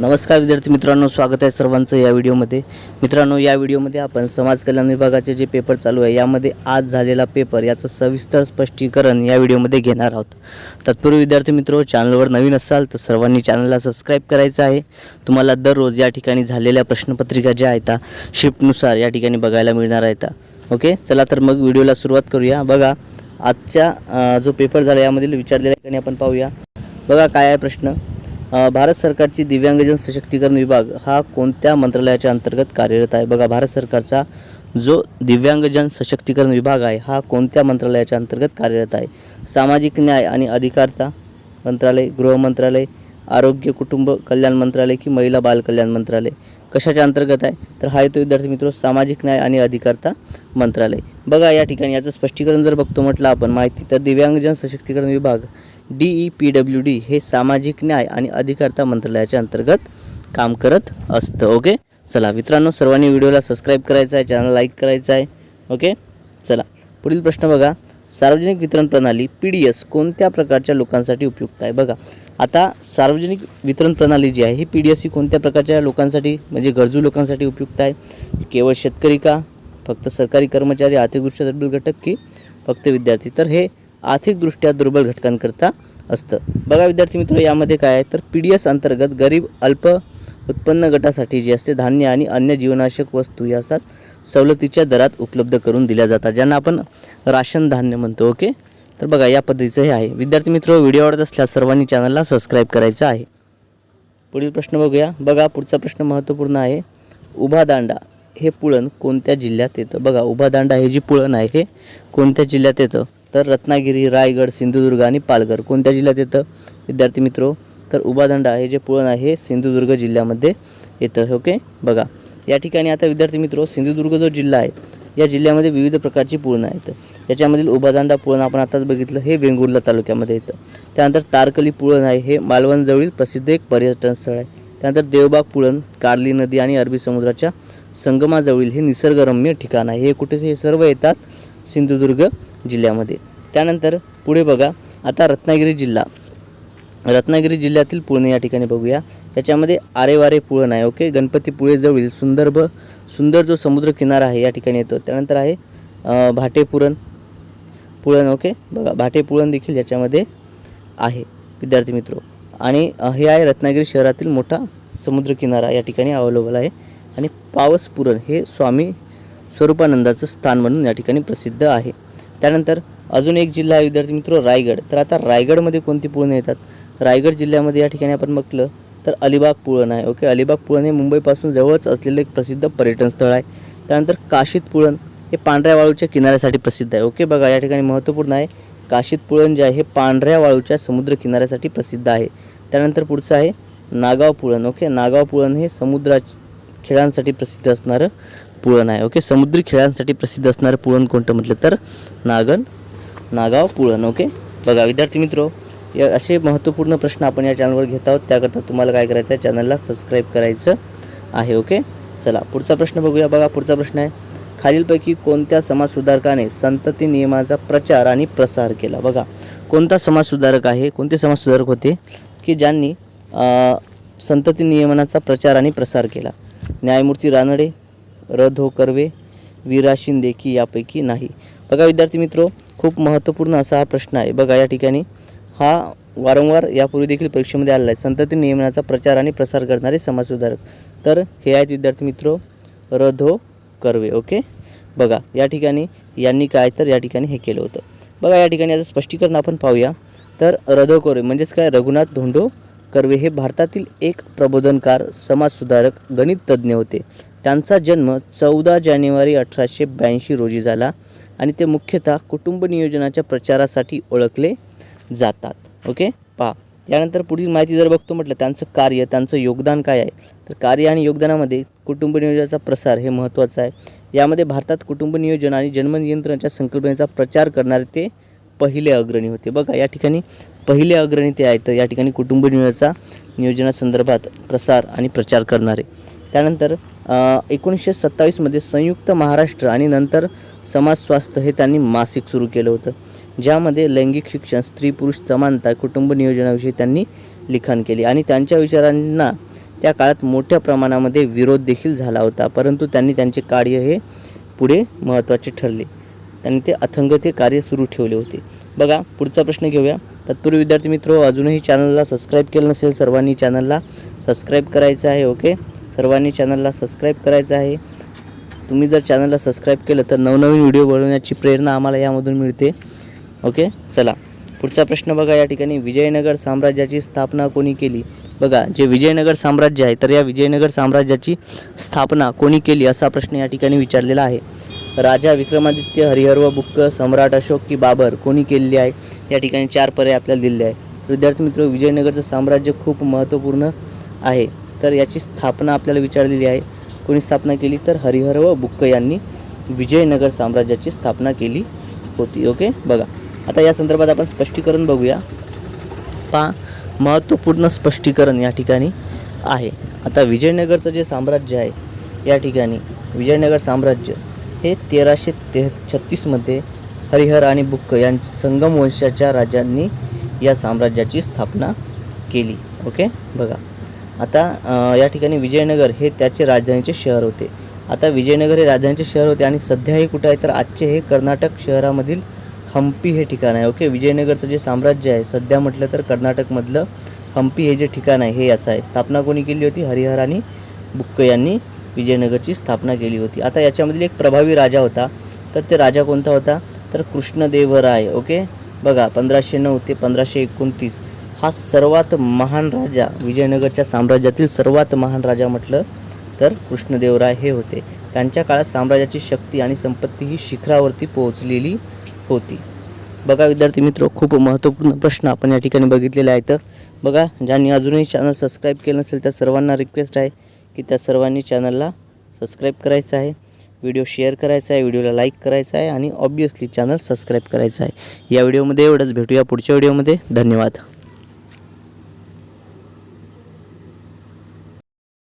नमस्कार विद्यार्थी मित्रांनो स्वागत आहे सर्वांचं या व्हिडिओमध्ये. मित्रांनो या व्हिडिओमध्ये आपण समाज कल्याण विभागाचे जे पेपर चालू आहे यामध्ये आज झालेला पेपर याचं सविस्तर स्पष्टीकरण या व्हिडिओमध्ये घेणार आहोत. तत्पूर्वी विद्यार्थी मित्रो चॅनलवर नवीन असाल तर सर्वांनी चॅनलला सबस्क्राईब करायचं आहे. तुम्हाला दररोज या ठिकाणी झालेल्या प्रश्नपत्रिका ज्या आहेत शिफ्टनुसार या ठिकाणी बघायला मिळणार आहेत. ओके? चला तर मग व्हिडिओला सुरुवात करूया. बघा आजच्या जो पेपर झाला यामधील विचारलेल्या ठिकाणी आपण पाहूया. बघा काय आहे प्रश्न? भारत सरकारची दिव्यांगजन सशक्तीकरण विभाग हा कोणत्या मंत्रालयाच्या अंतर्गत कार्यरत आहे? बघा भारत सरकारचा जो दिव्यांगजन सशक्तीकरण विभाग आहे हा कोणत्या मंत्रालयाच्या अंतर्गत कार्यरत आहे? सामाजिक न्याय आणि अधिकारता मंत्रालय गृह मंत्रालय आरोग्य कुटुंब कल्याण मंत्रालय की महिला बाल कल्याण मंत्रालय? कशाच्या अंतर्गत आहे? तर हा येतो विद्यार्थी मित्र सामाजिक न्याय आणि अधिकारता मंत्रालय. बघा या ठिकाणी याचं स्पष्टीकरण जर बघतो म्हटलं आपण माहिती तर दिव्यांगजन सशक्तीकरण विभाग D E P W D हे सामाजिक न्याय आणि अधिकारता मंत्रालयाच्या अंतर्गत काम करत असतं ओके? चला मित्रांनो सर्वांनी व्हिडिओला सबस्क्राईब करायचा आहे चॅनल लाईक करायचं आहे ओके? चला पुढील प्रश्न बघा. सार्वजनिक वितरण प्रणाली पी डी एस कोणत्या प्रकारच्या लोकांसाठी उपयुक्त आहे? बघा आता सार्वजनिक वितरण प्रणाली जी आहे ही पी डी एस ही कोणत्या प्रकारच्या लोकांसाठी म्हणजे गरजू लोकांसाठी उपयुक्त आहे? केवळ शेतकरी का? फक्त सरकारी कर्मचारी आर्थिकदृष्ट्या दुर्बल घटक की फक्त विद्यार्थी? तर हे आर्थिकदृष्ट्या दुर्बल घटकांकरता असतं. बघा विद्यार्थी मित्र यामध्ये काय आहे? तर पी डी एस अंतर्गत गरीब अल्प उत्पन्न गटासाठी जे असते धान्य आणि अन्य जीवनावश्यक वस्तू या असतात सवलतीच्या दरात उपलब्ध करून दिल्या जातात ज्यांना आपण राशन धान्य म्हणतो ओके? तर बघा या पद्धतीचं हे आहे. विद्यार्थी मित्र व्हिडिओ आवडत असल्यास सर्वांनी चॅनलला सबस्क्राईब करायचं आहे. पुढील प्रश्न बघूया. बघा पुढचा प्रश्न महत्त्वपूर्ण आहे. उभा दांडा हे पुळण कोणत्या जिल्ह्यात येतं? बघा उभा दांडा हे जी पुळण आहे हे कोणत्या जिल्ह्यात येतं? तर रत्नागिरी रायगड सिंधुदुर्ग आणि पालघर. कोणत्या जिल्ह्यात येतं? विद्यार्थी मित्रो तर उभादंडा हे जे पुळण आहे हे सिंधुदुर्ग जिल्ह्यामध्ये येतं. ओके? बघा. या ठिकाणी आता विद्यार्थी मित्रो सिंधुदुर्ग जो जिल्हा आहे या जिल्ह्यामध्ये विविध प्रकारची पुळणं आहेत. याच्यामधील उभादांडा पुळण आपण आताच बघितलं हे वेंगुर्ला तालुक्यामध्ये येतं. त्यानंतर तारकली पुळण आहे हे मालवणजवळील प्रसिद्ध एक पर्यटन स्थळ आहे. त्यानंतर देवबाग पुळण कार्ली नदी आणि अरबी समुद्राच्या संगमाजवळील हे निसर्गरम्य ठिकाण आहे. हे कुठे हे सर्व येतात सिंधुदुर्ग जिल्ह्यामध्ये. त्यानंतर पुढे बघा आता रत्नागिरी जिल्हा. रत्नागिरी जिल्ह्यातील पुळणे या ठिकाणी बघूया. याच्यामध्ये आरेवारे पुळण आहे ओके? गणपतीपुळे जवळील सुंदर जो समुद्रकिनारा आहे या ठिकाणी येतो. त्यानंतर आहे भाटेपुरण पुळण ओके? बघा भाटेपुळण देखील याच्यामध्ये आहे विद्यार्थी मित्रो. आणि हे आहे रत्नागिरी शहरातील मोठा समुद्रकिनारा या ठिकाणी अवेलेबल आहे. आणि पावसपुरण हे स्वामी स्वरूपानंदाचं स्थान म्हणून या ठिकाणी प्रसिद्ध आहे. त्यानंतर अजून एक जिल्हा आहे विद्यार्थी मित्र रायगड. तर आता रायगडमध्ये कोणती पुळणं येतात? रायगड जिल्ह्यामध्ये या ठिकाणी आपण बघलं तर अलिबाग पुळण आहे ओके? अलिबाग पुळण हे मुंबईपासून जवळच असलेलं एक प्रसिद्ध पर्यटन स्थळ आहे. त्यानंतर काशीत पुळण हे पांढऱ्या वाळूच्या किनाऱ्यासाठी प्रसिद्ध आहे ओके? बघा या ठिकाणी महत्त्वपूर्ण आहे. काशीत पुळण जे आहे हे पांढऱ्या वाळूच्या समुद्र किनाऱ्यासाठी प्रसिद्ध आहे. त्यानंतर पुढचं आहे नागाव पुळण ओके? नागाव पुळण हे समुद्रा खेळांसाठी प्रसिद्ध असणारं पुळण आहे. ओके समुद्री खेळांसाठी प्रसिद्ध असणारं पुळण कोणतं म्हटलं तर नागन नागाव पुळण. ओके बघा विद्यार्थी मित्रो या असे महत्त्वपूर्ण प्रश्न आपण या चॅनलवर घेत आहोत. त्याकरता तुम्हाला काय करायचं आहे? चॅनलला सबस्क्राईब करायचं आहे. ओके चला पुढचा प्रश्न बघूया. बघा पुढचा प्रश्न आहे. खालीलपैकी कोणत्या समाजसुधारकाने संतती नियमाचा प्रचार आणि प्रसार केला? बघा कोणता समाजसुधारक आहे? कोणते समाजसुधारक होते की ज्यांनी संतती नियमनाचा प्रचार आणि प्रसार केला? न्यायमूर्ती रानडे र धो हो कर्वे वीरा शिंदे की यापैकी नाही. बघा विद्यार्थी मित्रो खूप महत्त्वपूर्ण असा हा प्रश्न आहे. बघा या ठिकाणी. हा वारंवार यापूर्वी देखील परीक्षेमध्ये आलेला आहे. संतती नियमनाचा प्रचार आणि प्रसार करणारे समाजसुधारक. तर हे आहेत विद्यार्थी मित्रो र धो हो कर्वे ओके? बघा या ठिकाणी यांनी काय तर या ठिकाणी हे केलं होतं. बघा या ठिकाणी याचं स्पष्टीकरण आपण पाहूया. तर रधो हो कर्वे म्हणजेच काय? रघुनाथ धोंडो कर्वे हे भारतातील एक प्रबोधनकार समाजसुधारक गणित तज्ज्ञ होते. त्यांचा जन्म चौदा जानेवारी अठराशे ब्याऐंशी रोजी झाला आणि ते मुख्यतः कुटुंब नियोजनाच्या प्रचारासाठी ओळखले जातात. ओके पहा. यानंतर पुढील माहिती जर बघतो म्हटलं त्यांचं कार्य त्यांचं योगदान काय आहे? तर कार्य आणि योगदानामध्ये कुटुंब नियोजनाचा प्रसार हे महत्त्वाचं आहे. यामध्ये भारतात कुटुंब नियोजन आणि जन्मनियंत्रणाच्या संकल्पनेचा प्रचार करणारे ते पहिले अग्रणी होते. बघा या ठिकाणी पहिले अग्रणी ते आहेत. या ठिकाणी कुटुंब नियोजनाचा नियोजनासंदर्भात प्रसार आणि प्रचार करणारे. त्यानंतर एकोणीसशे सत्तावीसमध्ये संयुक्त महाराष्ट्र आणि नंतर समाज स्वास्थ्य हे त्यांनी मासिक सुरू केलं होतं. ज्यामध्ये लैंगिक शिक्षण स्त्री पुरुष समानता कुटुंब नियोजनाविषयी त्यांनी लिखाण केले. आणि त्यांच्या विचारांना त्या काळात मोठ्या प्रमाणामध्ये विरोध देखील झाला होता. परंतु त्यांनी त्यांचे कार्य हे पुढे महत्त्वाचे ठरले. त्यांनी ते अथंग ते कार्य सुरू ठेवले होते. बघा पुढचा प्रश्न घेऊया. तत्पूर्वी विद्यार्थी मित्र अजूनही चॅनलला सबस्क्राईब केलं नसेल सर्वांनी चॅनलला सबस्क्राईब करायचं आहे ओके? सर्वांनी चॅनलला सबस्क्राईब करायचं आहे. तुम्ही जर चॅनलला सबस्क्राईब केलं तर नवनवीन व्हिडिओ बनवण्याची प्रेरणा आम्हाला यामधून मिळते. ओके? चला. पुढचा प्रश्न बघा. या ठिकाणी विजयनगर साम्राज्याची स्थापना कोणी केली? बघा जे विजयनगर साम्राज्य आहे तर या विजयनगर साम्राज्याची स्थापना कोणी केली असा प्रश्न या ठिकाणी विचारलेला आहे. राजा विक्रमादित्य हरिहर व बुक्क सम्राट अशोक की बाबर कोणी केलेली आहे? या ठिकाणी चार पर्याय आपल्याला दिलेले आहे विद्यार्थी मित्र विजयनगरचं साम्राज्य खूप महत्त्वपूर्ण आहे. तर याची स्थापना आपल्याला विचारलेली आहे. कोणी स्थापना केली? तर हरिहर व बुक्क यांनी विजयनगर साम्राज्याची स्थापना केली होती. ओके बघा. आता या संदर्भात आपण स्पष्टीकरण बघूया. पा महत्त्वपूर्ण स्पष्टीकरण या ठिकाणी आहे. आता विजयनगरचं जे साम्राज्य आहे या ठिकाणी विजयनगर साम्राज्य हे तेराशे ते छत्तीसमध्ये हरिहर आणि बुक्क यां संगम वंशाच्या राजांनी या साम्राज्याची स्थापना केली. ओके बघा. आता या ठिकाणी विजयनगर हे त्याचे राजधानीचे शहर होते. आता विजयनगर हे राजधानीचे शहर होते आणि सध्या हे कुठं आहे? तर आजचे हे कर्नाटक शहरामधील हम्पी हे ठिकाण आहे. ओके? विजयनगरचं जे साम्राज्य आहे सध्या म्हटलं तर कर्नाटकमधलं हम्पी हे जे ठिकाण आहे हे याचं आहे. स्थापना कोणी केली होती? हरिहर आणि बुक्क यांनी विजयनगरची स्थापना केली होती. आता याच्यामधील एक प्रभावी राजा होता. तर ते राजा कोणता होता? तर कृष्णदेवराय. ओके? बघा पंधराशे नऊ ते पंधराशे एकोणतीस. हा सर्वात महान राजा विजयनगरच्या साम्राज्यातील सर्वात महान राजा म्हटलं तर कृष्णदेवराय हे होते. त्यांच्या काळात साम्राज्याची शक्ती आणि संपत्ती ही शिखरावरती पोहोचलेली होती. बघा विद्यार्थी मित्र खूप महत्त्वपूर्ण प्रश्न आपण या ठिकाणी बघितलेले आहेत. बघा ज्यांनी अजूनही चॅनल सबस्क्राईब केलं नसेल त्या सर्वांना रिक्वेस्ट आहे की त्या सर्वांनी चॅनलला सबस्क्राईब करायचं आहे. व्हिडिओ शेअर करायचा आहे व्हिडिओला लाईक करायचा आहे आणि ऑब्वियसली चॅनल सबस्क्राईब करायचं आहे. या व्हिडिओमध्ये एवढंच. भेटूया पुढच्या व्हिडिओमध्ये धन्यवाद.